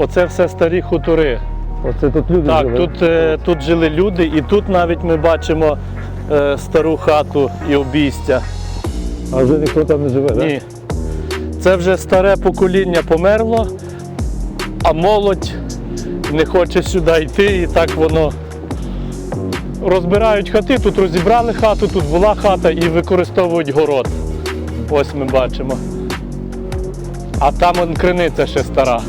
оце все старі хутори. Оце тут люди Так, жили. тут, е, тут жили люди, і тут навіть ми бачимо е, стару хату і обійстя. А вже ніхто там не живе, так? Ні. Це вже старе покоління померло, а молодь не хоче сюди йти, і так воно. Розбирають хати, тут розібрали хату, тут була хата і використовують город. Ось ми бачимо. А там он криниця ще стара.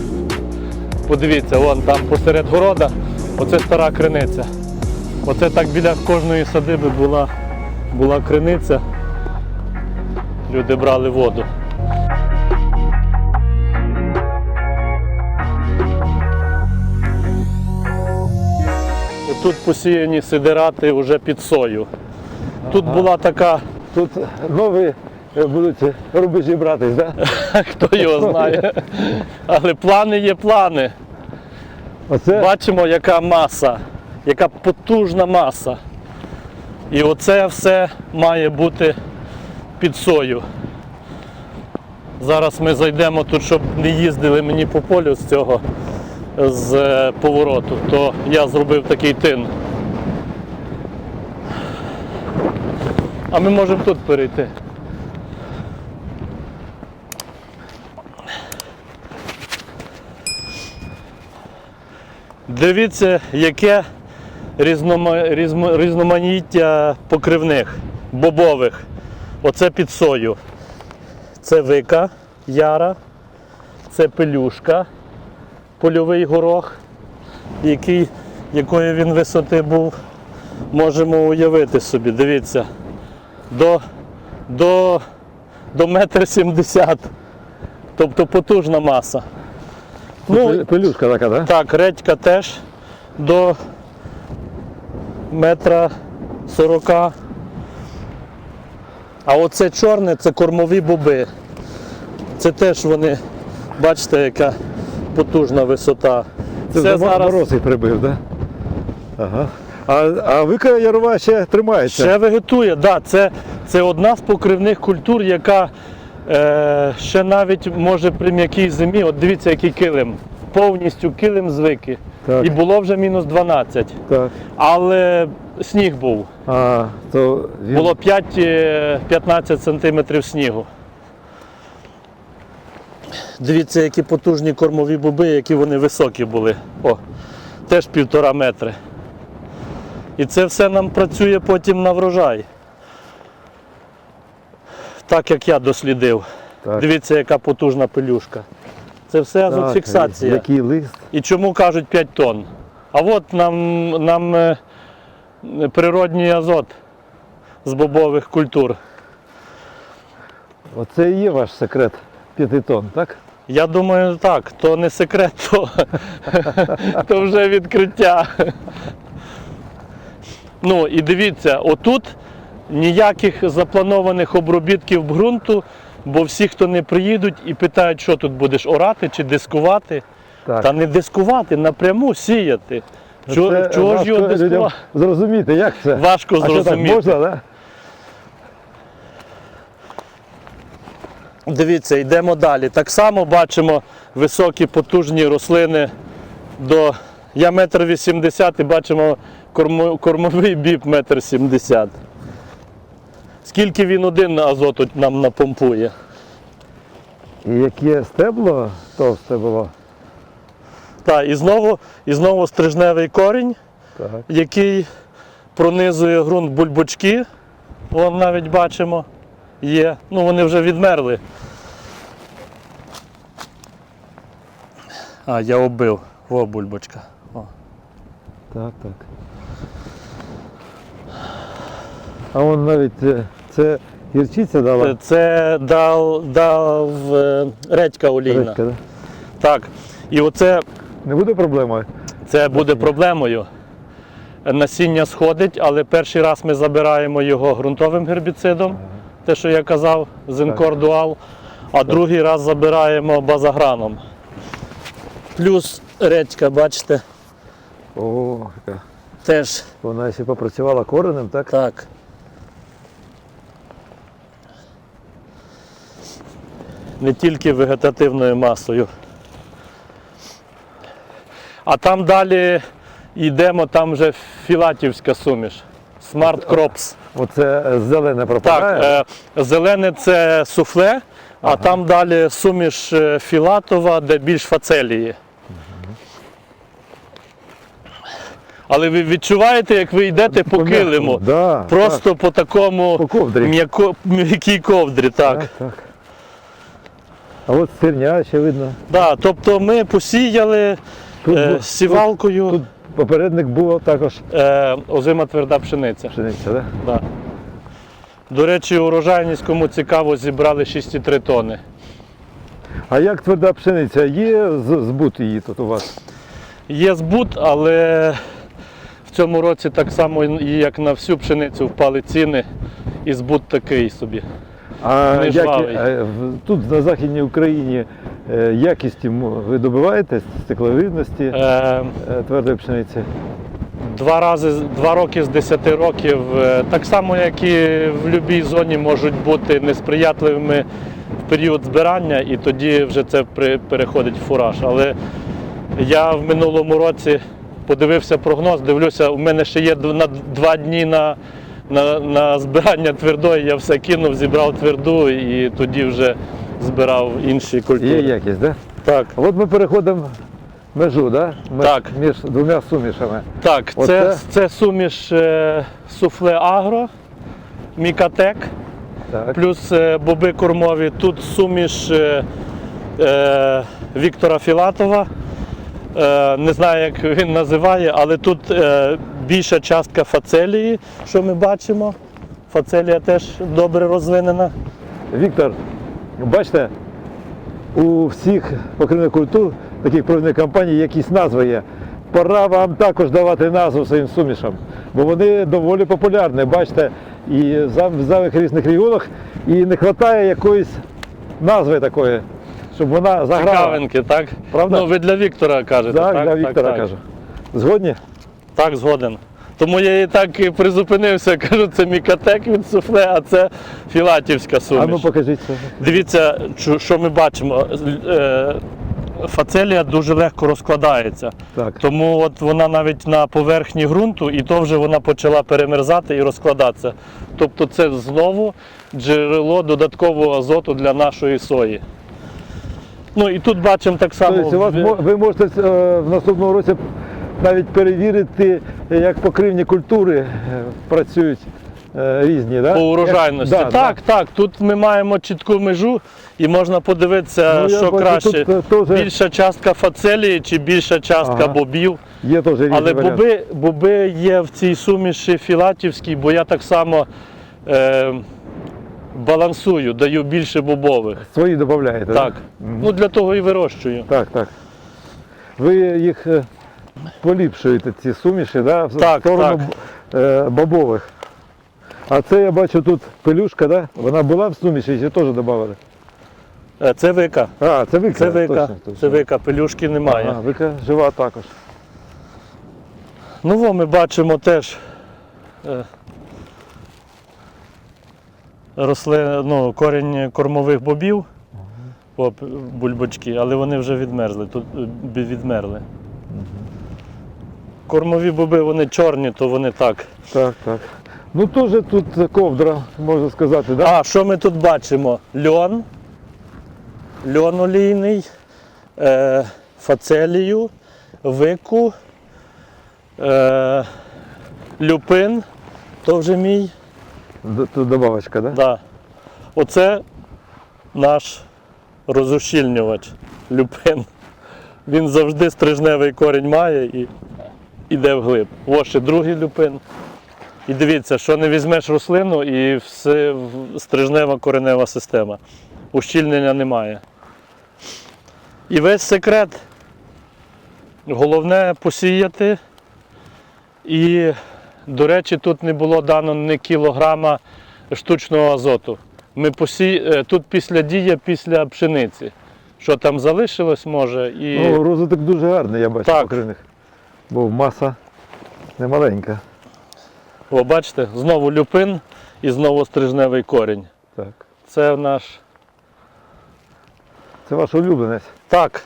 Подивіться, вон там посеред города, оце стара криниця. Оце так біля кожної садиби була, була криниця. Люди брали воду. Тут посіяні сидирати вже під сою. Тут була така, Тут нові е, будуть рубежі братись, так? хто його знає. Але плани є плани. Оце Бачимо, яка маса, яка потужна маса. І оце все має бути під сою. Зараз ми зайдемо тут, щоб не їздили мені по полю з цього з е, повороту, то я зробив такий тин. А ми можемо тут перейти. Дивіться, яке різноманіття покривних, бобових. Оце під сою. Це вика яра, це пелюшка, польовий горох, який, якої він висоти був, можемо уявити собі. Дивіться, до, до, до метр сімдесят. Тобто потужна маса. Ну, пелюшка така, так? так, редька теж до метра сорока. А оце чорне це кормові боби. Це теж вони, бачите, яка потужна висота. Це, Це зараз... мороз їх прибив, так? Ага. А, а вика ярова ще тримається. ще вегетує. Да, це, це одна з покривних культур, яка е, ще навіть може при м'якій зимі. От дивіться, який килим. Повністю килим звики. Так. І було вже мінус 12. Так. Але сніг був. А, то він... Було 5-15 сантиметрів снігу. Дивіться, які потужні кормові боби, які вони високі були. О, теж півтора метри. І це все нам працює потім на врожай. Так як я дослідив. Так. Дивіться, яка потужна пелюшка. Це все Так, азотфіксація. Який лист. І чому кажуть 5 тонн? А от нам, нам е, природній азот з бобових культур. Оце і є ваш секрет п'яти тонн, так? Я думаю, так, то не секрет, то, то вже відкриття. Ну і дивіться, отут ніяких запланованих обробітків ґрунту, бо всі, хто не приїдуть і питають, що тут будеш орати чи дискувати. Так. Та не дискувати, напряму сіяти. Чого, Це чого ж його дискувати? зрозуміти, як це? Важко а що так зрозуміти. можна, так? Дивіться, йдемо далі. Так само бачимо високі потужні рослини до. Я метр вісімдесят і бачимо кормовий біб метр сімдесят. Скільки він один на азоту нам напомпує? І яке стебло товсте було. Так, і знову, і знову стрижневий корінь, Так. який пронизує ґрунт бульбочки. Вон навіть бачимо, є. Ну вони вже відмерли. А, я оббив. О, бульбочка. О. Так, так. А вон навіть е, це гірчиця дала. Це дав, дав е, редька олійна. Редька, да? Так. І оце Не буде проблемою? це буде проблемою. Насіння сходить, але перший раз ми забираємо його ґрунтовим гербіцидом, те, що я казав, Зенкор Дуал, а другий раз забираємо базаграном. Плюс редька, бачите, О, яка. теж Вона ще попрацювала коренем, так? так. Не тільки вегетативною масою. А там далі йдемо, там вже філатівська суміш. Smart Crops. Оце е, зелене Так, пропадає. е, зелене це суфле, а там далі суміш е, філатова, де більш фацелії. Але ви відчуваєте, як ви йдете по килиму. Да, Просто по такому По м'яко- м'якій ковдрі. Так. так, так. А от стерня ще видно. Да, тобто ми посіяли Тут е, сівалкою Тут попередник був також е, озима тверда пшениця. пшениця, да? Да. До речі, урожайність, кому цікаво, зібрали 6,3 тонни. А як тверда пшениця? Є збут її тут у вас? Є збут, але в цьому році так само, як на всю пшеницю впали ціни, і збут такий собі. А як, е, тут на Західній Україні е, якістю м- ви добиваєтесь стекловидності Е, е, твердої пшениці? Два рази, два роки з 10 років, так само, як і в будь-якій зоні, можуть бути несприятливими в період збирання, і тоді вже це переходить в фураж. Але я в минулому році подивився прогноз, дивлюся, у мене ще є на два дні на, на, на збирання твердої, я все кинув, зібрав тверду і тоді вже збирав інші культури. Є якість, да? Так, от ми переходимо межу, да? Меж- Так. між двома сумішами. так це, Оце? це суміш е, суфле агро, мікатек. Так. плюс е, боби кормові. Тут суміш е, е, Віктора Філатова. Е, не знаю, як він називає, але тут е, більша частка фацелії, що ми бачимо. Фацелія теж добре розвинена. Віктор, бачите, у всіх покривних культур, таких провідних компаній, якісь назви є. Пора вам також давати назву своїм сумішам, бо вони доволі популярні. Бачите, і в самих різних регіонах, і не вистачає якоїсь назви такої, щоб вона заграла. Цікавинки, так? Правда? Ну, ви для Віктора кажете. Так, так, для Віктора так, кажу. Згодні? Так, згоден. Тому я і так і призупинився, кажу, це мікатек від суфле, а це філатівська суміш. А ну покажіть це. Дивіться, що- ми бачимо. Е, Фацелія дуже легко розкладається. Так. Тому от вона навіть на поверхні ґрунту, і то вже вона почала перемерзати і розкладатися. Тобто це знову джерело додаткового азоту для нашої сої. Ну і тут бачимо так само. Тобто у вас, ви можете е, в наступному році навіть перевірити, як покривні культури е, працюють е, різні, да? По урожайності. Як- да, так, да. так. Тут ми маємо чітку межу і можна подивитися, Ну, що бачу, краще. тут, е, теж Більша частка фацелії чи більша частка Ага. бобів. Є теж різні Але варіанти. боби, боби є в цій суміші філатівській, бо я так само е, балансую, даю більше бобових. Свої додаєте, Так. Да? Ну для того і вирощую. Так, так. Ви їх е, поліпшуєте, ці суміші, да? в Так, сторону е, бобових. А це я бачу тут пелюшка, да? вона була в суміші, чи теж додавали? Е, Це вика. А, це вика. Це вика. точно, точно. Це вика, пелюшки немає. Ага, вика жива також. Ну во ми бачимо теж росли ну, корінь кормових бобів, п- бульбочки, але вони вже відмерзли. Тут е, відмерли. Кормові боби вони чорні, то вони так. Так, так. Ну теж тут ковдра, можна сказати, да? А що ми тут бачимо? Льон, льон олійний, е, фацелію, вику, е, люпин, то вже мій. Тут добавочка, да? Да. Оце наш розущільнювач люпин. Він завжди стрижневий корінь має і йде вглиб. Ось ще другий люпин. І дивіться, що не візьмеш рослину і все стрижнева коренева система. Ущільнення немає. І весь секрет. Головне посіяти. І, до речі, тут не було дано ні кілограма штучного азоту. Ми посі... е, Тут після дія, після пшениці. Що там залишилось, може, і Ну, розвиток дуже гарний, я бачу, Так. покривних. Бо маса немаленька. О, бачите, знову люпин і знову стрижневий корінь. Так. Це наш. Це ваш улюбленець. Так.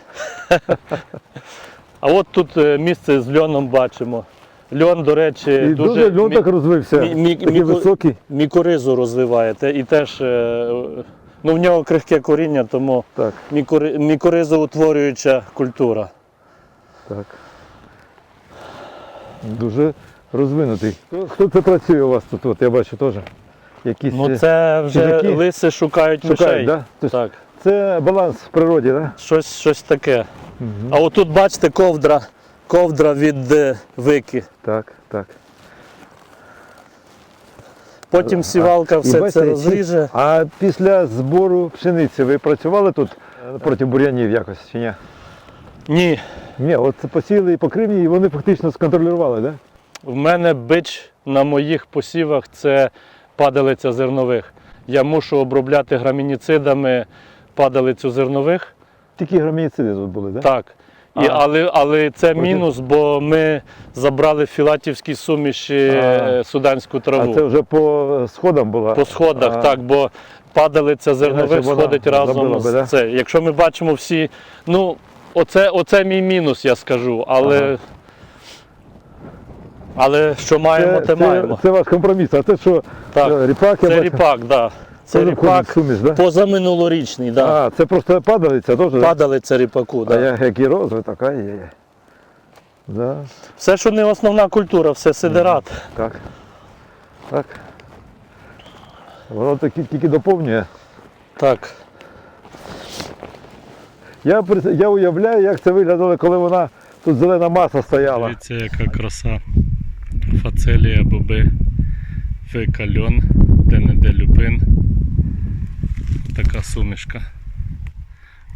А от тут е, місце з льоном бачимо. Льон, до речі, І дуже, льон мі- так розвився, мі- мі- такий міко- високий. мікоризу розвиває. І теж е, ну, в нього крихке коріння, тому Так, мікори- мікоризоутворююча культура. так. Дуже розвинутий. Хто, хто це працює у вас тут? От я бачу теж. Якісь Ну е, це вже хижаки лиси шукають, шукають, мишей. да? Тобто Так, Це баланс в природі, так? Да? щось, щось таке. А отут, бачите, ковдра, ковдра від е, вики. Так, так. Потім сівалка все бачите, це розріже. А після збору пшениці ви працювали тут е, проти бур'янів якось чи ні? Ні, Ні, от посіяли і покривні, і вони фактично сконтролювали, так? Да? в мене бич на моїх посівах це падалиця зернових. Я мушу обробляти грамініцидами падалицю зернових. Тільки грамініциди тут були, так? Так. І, але, але це мінус, бо ми забрали в філатівській суміші А. е, суданську траву. А це вже по сходам була? По сходах, А, так, бо падалиця зернових Іначе вона сходить разом забила би, да? з це. Якщо ми бачимо всі, ну, оце, оце мій мінус, я скажу, але. Ага. Але що маємо, Це, те це, маємо. це ваш компроміс. А це що? Так. Е, Ріпак, я Це бачу. ріпак, так. Да. Це ріпак суміш, да? позаминулорічний, да. А, це просто падалиця теж? да? падалиця ріпаку. А Да. я, який розвиток, яй яй Да, Все, що не основна культура, все сидерат. так. Так. Воно тільки, тільки доповнює. Так. Я, я уявляю, як це виглядало, коли вона тут зелена маса стояла. Дивіться, яка краса. Фацелія, боби, вика льон, де-не-де люпин. Така сумішка.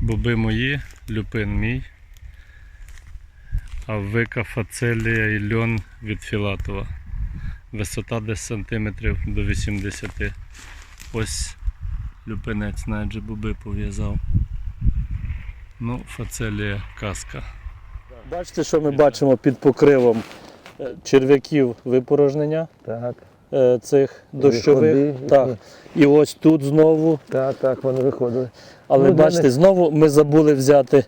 Боби мої, люпин мій. А вика фацелія і льон від Філатова. Висота десь сантиметрів до 80. Ось люпинець навіть же боби пов'язав. Ну, фацелія казка. Бачите, що ми бачимо під покривом е, черв'яків випорожнення Так, цих дощових. Виходи, Так. І ось тут знову. так, так, вони виходили. Але Ну, бачите, них- знову ми забули взяти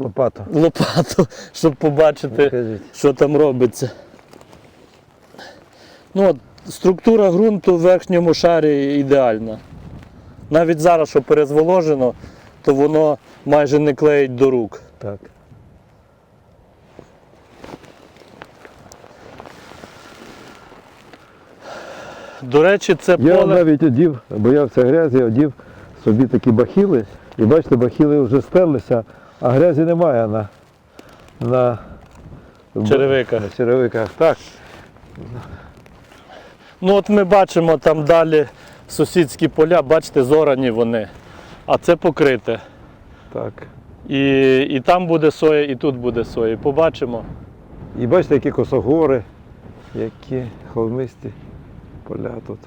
Лопату. лопату, щоб побачити, Покажіть. що там робиться. Ну, от, структура ґрунту в верхньому шарі ідеальна. Навіть зараз, що перезволожено, то воно майже не клеїть до рук. Так. До речі, це Я поле. навіть одів, боявся грязі, одів собі такі бахіли. І бачите, бахіли вже стерлися, а грязі немає на, на Черевиках. На черевиках. Так. Ну от ми бачимо там далі сусідські поля, бачите, зорані вони. А це покрите. так. І, і там буде соя, і тут буде соя. Побачимо. І бачите, які косогори, які холмисті поля тут.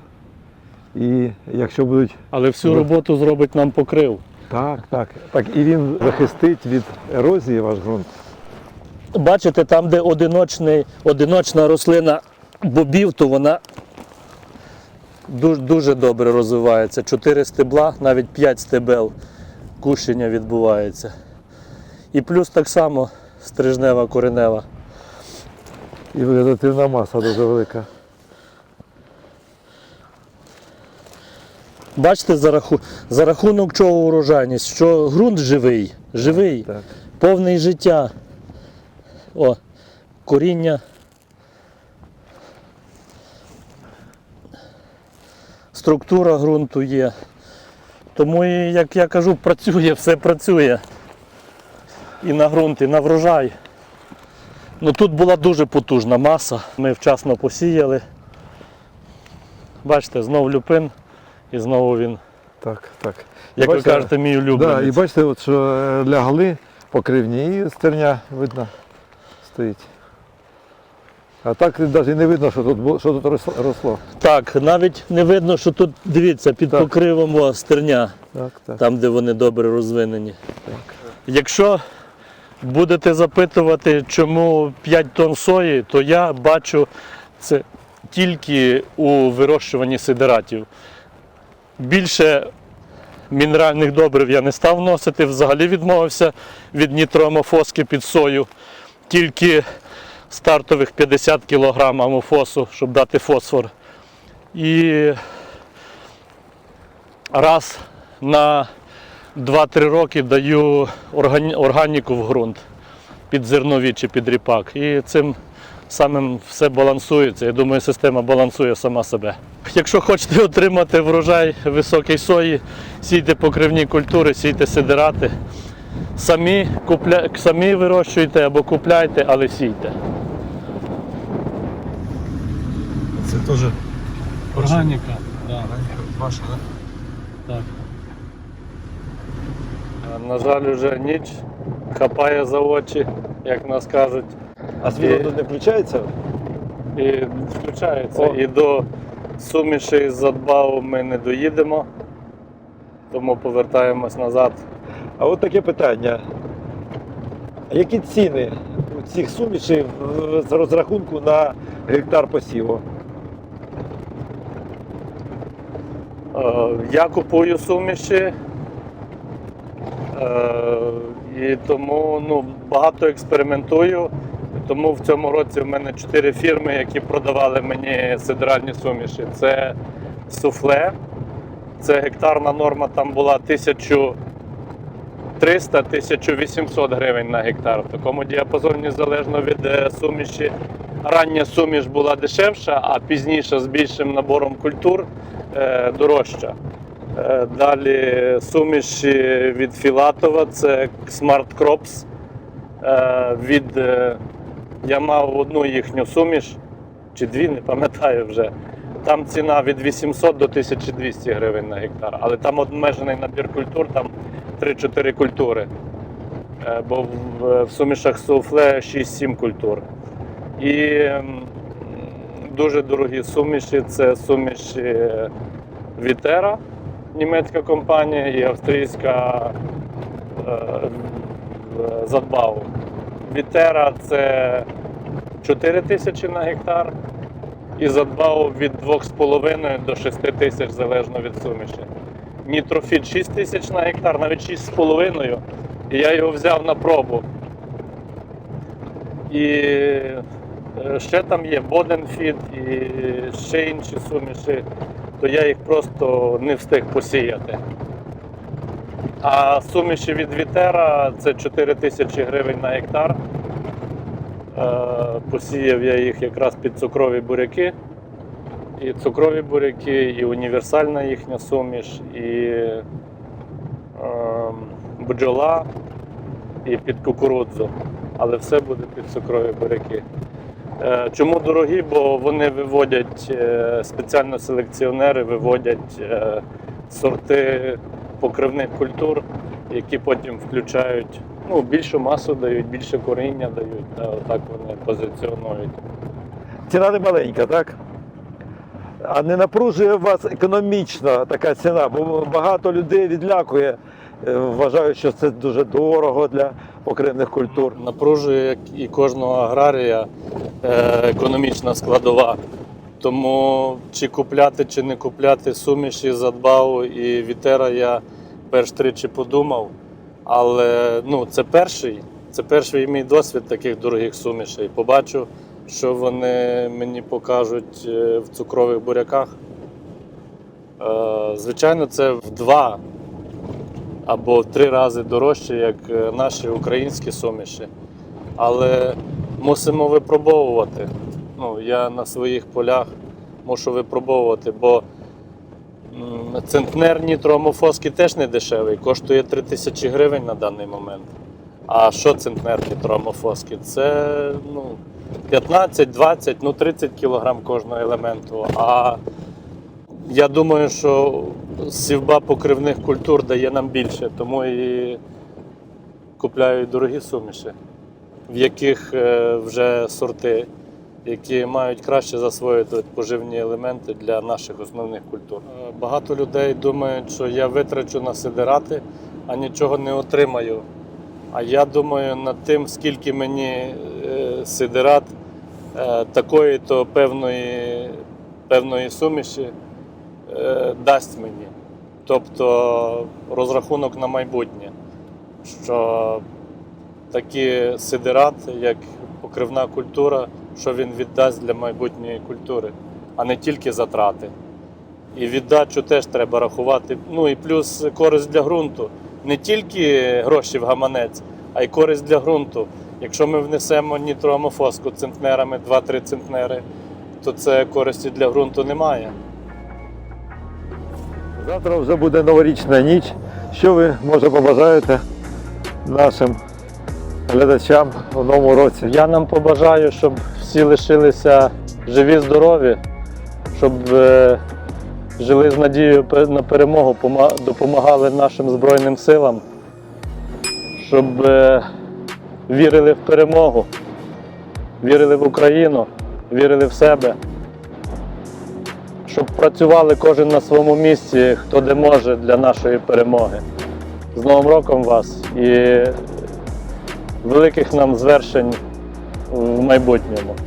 І якщо будуть. Але всю роботу зробить нам покрив. Так, так. Так, і він захистить від ерозії ваш ґрунт. Бачите, там, де одиночний, одиночна рослина бобів, то вона дуже, дуже добре розвивається. Чотири стебла, навіть п'ять стебел кущення відбувається. І плюс так само стрижнева коренева. І вегетативна маса дуже велика. Бачите, за, раху... за рахунок чого урожайність, що ґрунт живий, живий, Так. повний життя. О, коріння. Структура ґрунту є. Тому, як я кажу, працює, все працює. І на ґрунт, і на врожай. Ну, тут була дуже потужна маса. Ми вчасно посіяли. Бачите, знов люпин і знову він, Так, так. як Бачите, ви кажете, мій Да, улюбленець. і бачите, от, що е, лягли покривні і стерня видно стоїть. А так навіть не видно, що тут, що тут росло- росло. Так, навіть не видно, що тут, дивіться, під Так. покривом о, стерня, Так, так. там, де вони добре розвинені. так. Якщо будете запитувати, чому 5 тонн сої, то я бачу це тільки у вирощуванні сидератів. Більше мінеральних добрив я не став вносити, взагалі відмовився від нітроамофоски під сою. тільки стартових 50 кг амофосу, щоб дати фосфор. І раз на 2-3 роки даю органіку в ґрунт під зернові чи під ріпак. І цим самим все балансується. Я думаю, система балансує сама себе. Якщо хочете отримати врожай високої сої, сійте покривні культури, сійте сидирати. Самі, купля... самі вирощуйте або купляйте, але сійте. Це теж Органіка, да, ваша, да? так. На жаль, вже ніч хапає за очі, як нас кажуть. А світло тут не включається? І включається. О. І до суміші з задбаву ми не доїдемо, тому повертаємось назад. А от таке питання. Які ціни у цих сумішей в- з розрахунку на гектар посіву? Е, Я купую суміші. е, І тому ну, багато експериментую. Тому в цьому році в мене чотири фірми, які продавали мені сидеральні суміші. Це суфле. Це гектарна норма там була 1300-1800 гривень на гектар. В такому діапазоні залежно від е, суміші. Рання суміш була дешевша, а пізніше з більшим набором культур е, дорожча. Е, Далі суміші від Філатова, це Smart Crops. Від, я мав одну їхню суміш, чи дві, не пам'ятаю вже. Там ціна від 800 до 1200 гривень на гектар, але там обмежений набір культур, там 3-4 культури. Е, Бо в, сумішах суфле 6-7 культур. І дуже дорогі суміші це суміші Вітера, німецька компанія і австрійська е, Задбау. Вітера це 4 тисячі на гектар, і Задбау від 2,5 до 6 тисяч залежно від суміші. Нітрофіт 6 тисяч на гектар, навіть 6,5. І я його взяв на пробу. І е, ще там є Боденфіт і ще інші суміші, то я їх просто не встиг посіяти. А суміші від Вітера це 4 тисячі гривень на гектар. Е, Посіяв я їх якраз під цукрові буряки. І цукрові буряки, і універсальна їхня суміш, і е, бджола, і під кукурудзу. Але все буде під цукрові буряки. Е, Чому дорогі? Бо вони виводять, е, спеціально селекціонери виводять сорти покривних культур, які потім включають ну, більшу масу дають, більше коріння дають. Та, отак вони позиціонують. Ціна не маленька, так? А не напружує вас економічно така ціна, бо багато людей відлякує, е, вважають, що це дуже дорого для покривних культур. Напружує як і кожного аграрія е, економічна складова. Тому чи купляти, чи не купляти суміші задбав і вітера я перш тричі подумав. Але ну, це перший, це перший мій досвід таких дорогих сумішей. Побачу, що вони мені покажуть е, в цукрових буряках. Е, Звичайно, це в два або в три рази дорожче, як е, наші українські суміші. Але мусимо випробовувати. Ну, я на своїх полях мушу випробовувати, бо центнер нітроамофоски теж не дешевий, коштує 3 тисячі гривень на даний момент. А що центнер нітроамофоски? Це ну, 15, 20, ну 30 кг кожного елементу. А я думаю, що сівба покривних культур дає нам більше, тому і купляю дорогі суміші, в яких е, вже сорти, які мають краще засвоїти поживні елементи для наших основних культур. Е, Багато людей думають, що я витрачу на сидирати, а нічого не отримаю. А я думаю над тим, скільки мені е, сидират е, такої то певної, певної суміші дасть мені. Тобто розрахунок на майбутнє, що так і сидират, як покривна культура, що він віддасть для майбутньої культури, а не тільки затрати. І віддачу теж треба рахувати. Ну і плюс користь для ґрунту. Не тільки гроші в гаманець, а й користь для ґрунту. Якщо ми внесемо нітроамофоску центнерами, 2-3 центнери, то це користі для ґрунту немає. Завтра вже буде новорічна ніч. Що ви може побажаєте нашим глядачам у новому році? Я нам побажаю, щоб всі лишилися живі, здорові, щоб е, жили з надією на перемогу, допомагали нашим Збройним силам, щоб е, вірили в перемогу, вірили в Україну, вірили в себе, щоб працювали кожен на своєму місці, хто де може для нашої перемоги. З Новим роком вас і великих нам звершень в майбутньому.